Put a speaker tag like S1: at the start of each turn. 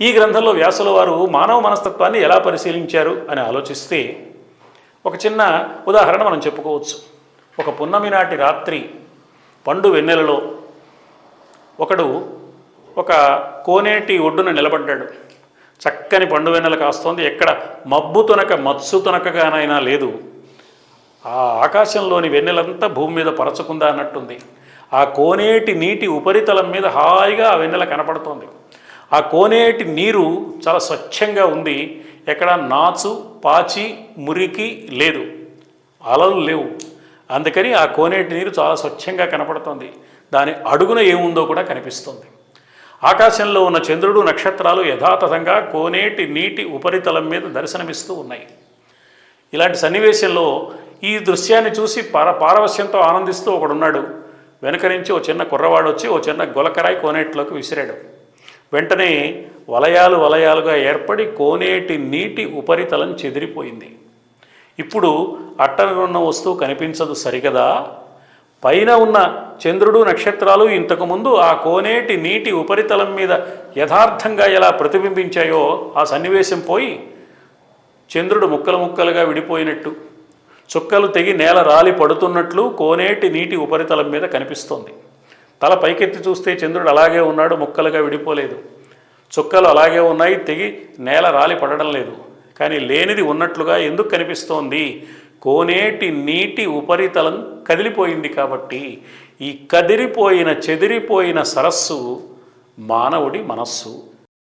S1: ఈ గ్రంథంలో వ్యాసుల వారు మానవ మనస్తత్వాన్ని ఎలా పరిశీలించారు అని ఆలోచిస్తే ఒక చిన్న ఉదాహరణ మనం చెప్పుకోవచ్చు. ఒక పున్నమి నాటి రాత్రి పండు వెన్నెలలో ఒకడు ఒక కోనేటి ఒడ్డున నిలబడ్డాడు. చక్కని పండు వెన్నెల కాస్తోంది. ఎక్కడ మబ్బు తునక మత్సు తునకగానైనా లేదు. ఆ ఆకాశంలోని వెన్నెలంతా భూమి మీద పరచకుందా అన్నట్టుంది. ఆ కోనేటి నీటి ఉపరితలం మీద హాయిగా ఆ వెన్నెల కనపడుతోంది. ఆ కోనేటి నీరు చాలా స్వచ్ఛంగా ఉంది. ఎక్కడ నాచు పాచి మురికి లేదు. అలలు లేవు. అందుకని ఆ కోనేటి నీరు చాలా స్వచ్ఛంగా కనపడుతుంది. దాని అడుగున ఏముందో కూడా కనిపిస్తుంది. ఆకాశంలో ఉన్న చంద్రుడు నక్షత్రాలు యథాతథంగా కోనేటి నీటి ఉపరితలం మీద దర్శనమిస్తూ ఉన్నాయి. ఇలాంటి సన్నివేశంలో ఈ దృశ్యాన్ని చూసి పార పారవశ్యంతో ఆనందిస్తూ ఒకడున్నాడు. వెనక నుంచి ఓ చిన్న కుర్రవాడు వచ్చి ఓ చిన్న గులకరాయి కోనేటిలోకి విసిరాడు. వెంటనే వలయాలు వలయాలుగా ఏర్పడి కోనేటి నీటి ఉపరితలం చెదిరిపోయింది. ఇప్పుడు అట్టనున్న వస్తువు కనిపించదు సరిగదా? పైన ఉన్న చంద్రుడు నక్షత్రాలు ఇంతకుముందు ఆ కోనేటి నీటి ఉపరితలం మీద యథార్థంగా ఎలా ప్రతిబింబించాయో ఆ సన్నివేశం పోయి చంద్రుడు ముక్కలు ముక్కలుగా విడిపోయినట్టు. చుక్కలు తెగి నేల రాలి పడుతున్నట్లు కోనేటి నీటి ఉపరితలం మీద కనిపిస్తోంది. తల పైకెత్తి చూస్తే చంద్రుడు అలాగే ఉన్నాడు ముక్కలుగా విడిపోలేదు. చుక్కలు అలాగే ఉన్నాయి తెగి నేల రాలి పడడం లేదు. కానీ లేనిది ఉన్నట్లుగా ఎందుకు కనిపిస్తోంది? కోనేటి నీటి ఉపరితలం కదిలిపోయింది కాబట్టి ఈ కదిరిపోయిన చెదిరిపోయిన సరస్సు మానవుడి మనస్సు.